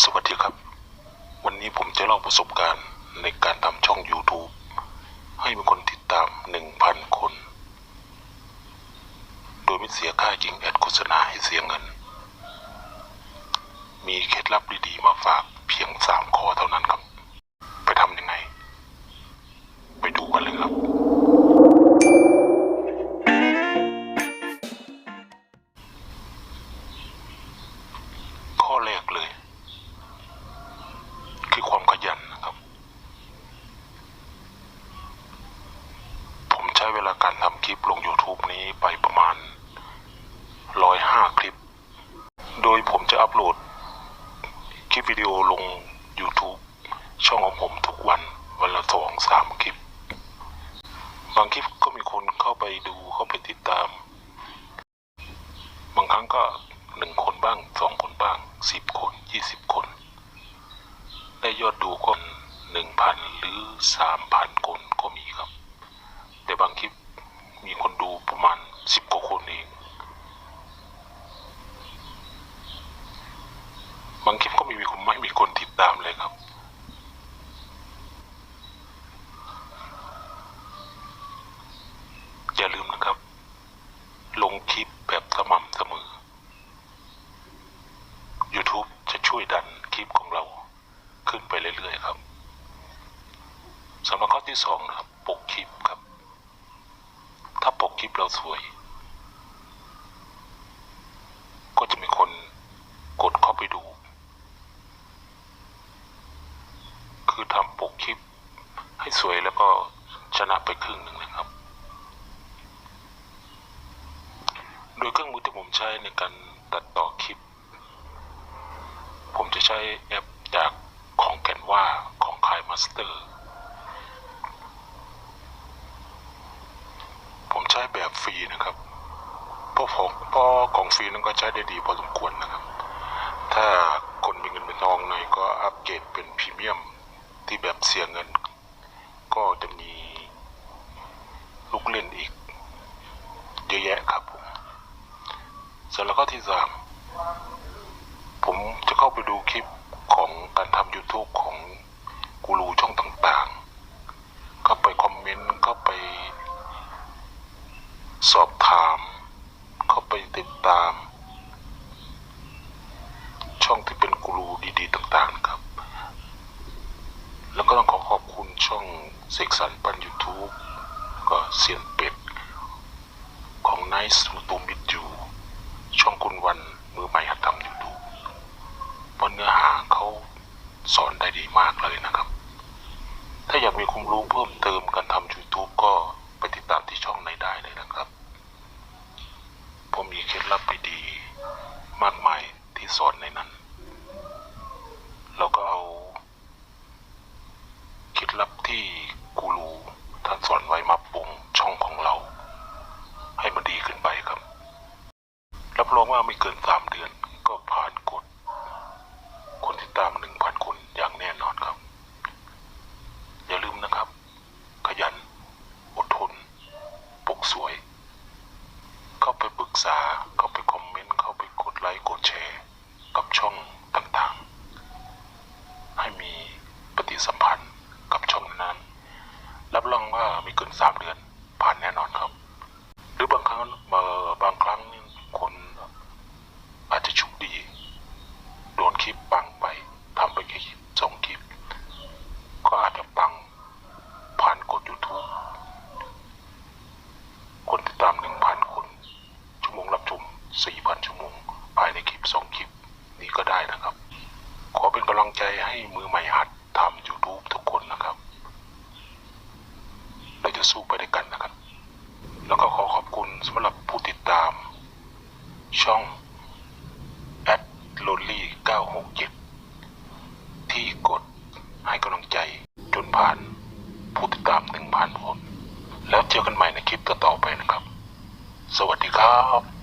สวัสดีครับ วันนี้ผมจะเล่าประสบการณ์ในการทำช่อง YouTube ให้มีคนติดตาม 1,000 คน โดยไม่เสียค่ายิงแอดโฆษณาให้เสียเงิน มีเคล็ดลับดีๆมาฝากเพียง 3 ข้อเท่านั้นครับ ไปทำยังไง ไปดูกันเลยครับข้อแรกเลย ลิปลง YouTube นี้ไปประมาณร้อยห้าคลิป โดยผมจะอัปโหลด คลิปวิดีโอลง YouTube ช่องของผมทุกวันวันละสองสามคลิป บางคลิปก็มีคนเข้าไปดูเข้าไปติดตาม บางครั้งก็หนึ่งคนบ้างสองคนบ้างสิบคนยี่สิบคน ได้ยอดดูก็หนึ่งพันหรือสามพันคนก็มีครับ แต่บางคลิป มีคนดูประมาณสิบกว่าคนเอง บางคลิปก็ไม่มีคนไม่มีคนติดตามเลยครับอย่าลืมนะครับ ลงคลิปแบบสม่ำเสมอ YouTube จะช่วยดันคลิปของเราขึ้นไปเรื่อยๆครับสำหรับข้อที่สองนะครับ ปกคลิปครับ เราสวย ก็จะมีคนกดเข้าไปดู คือทำปกคลิปให้สวยแล้วก็ชนะไปครึ่งหนึ่งนะครับ โดยเครื่องมือที่ผมใช้ในการตัดต่อคลิป ผมจะใช้แอปจากของแกนว่าของคายมาสเตอร์ ผม ใช้แบบฟรีนะครับเพราะของเพราะของฟรีนั้นก็ใช้ได้ดีพอสมควรนะครับ ถ้าคนมีเงินเป็นทองหน่อยก็อัปเกรดเป็นพรีเมียมที่แบบเสียเงิน ก็จะมีลูกเล่นอีกเยอะแยะครับผมส่วนแล้วก็ที่สามผมจะเข้าไปดูคลิปของการทำ YouTube ของกูรูช่องต่างๆ เข้าไปคอมเมนต์ เข้าไปสอบถาม เข้า ไปติดตาม ช่องที่เป็นกูรูดีๆต่างๆครับ แล้วก็ต้องขอขอบคุณช่องเสกสรรปัน YouTube ก็เสียนเป็ด ของ Nice to Meet You ช่องคุณวันมือใหม่หัดทำยูทูบเพราะเนื้อหาเขาสอนได้ดีมากเลยนะครับ ถ้าอยากมีความรู้เพิ่มเติมการทำ YouTube ก็ไปติดตามที่ช่องในได้เลยนะครับ ผมมีเคล็ดลับดีๆมากมายที่สอนในนั้น เราก็เอาเคล็ดลับที่กูรูท่านสอนไว้มาปรุงช่องของเรา ให้มันดีขึ้นไปครับ รองว่าไม่เกินสามเดือน ก็ผ่านกฎคนที่ตามหนึ่งพันคนอย่างแน่นอนครับ อย่าลืมนะครับ ขยัน อดทน ปกสวย เข้าไปปรึกษา เข้าไปคอมเมนต์ เข้าไปกดไลค์ กดแชร์ กับช่องๆ ให้มีปฏิสัมพันธ์กับช่องนั้น รับรองว่าไม่เกินสามเดือน ผ่านแน่นอนครับ หรือบางครั้งเอ่อบางครั้งนี่คนอาจจะโชุกดี โดนคลิปปังไปทำไปแค่คลิปสองคลิป ก็อาจจะปังผ่านกด YouTube คนติดตามหนึ่งพันคน ชั่วโมงรับชมสี่พันชั่วโมง ภายในคลิปสองคลิป นี้ก็ได้นะครับ ขอเป็นกำลัง ให้มือใหม่หัดทำ YouTube ทุกคนนะครับ เราจะสู้ไปด้วยกันนะครับ แล้วก็ขอขอบคุณสำหรับผู้ติดตาม ช่อง at lonely 967 ที่กดให้กำลังใจจนผ่านผู้ติดตาม1,000คน แล้วเจอกันใหม่ในคลิปต่อๆไปนะครับ สวัสดีครับ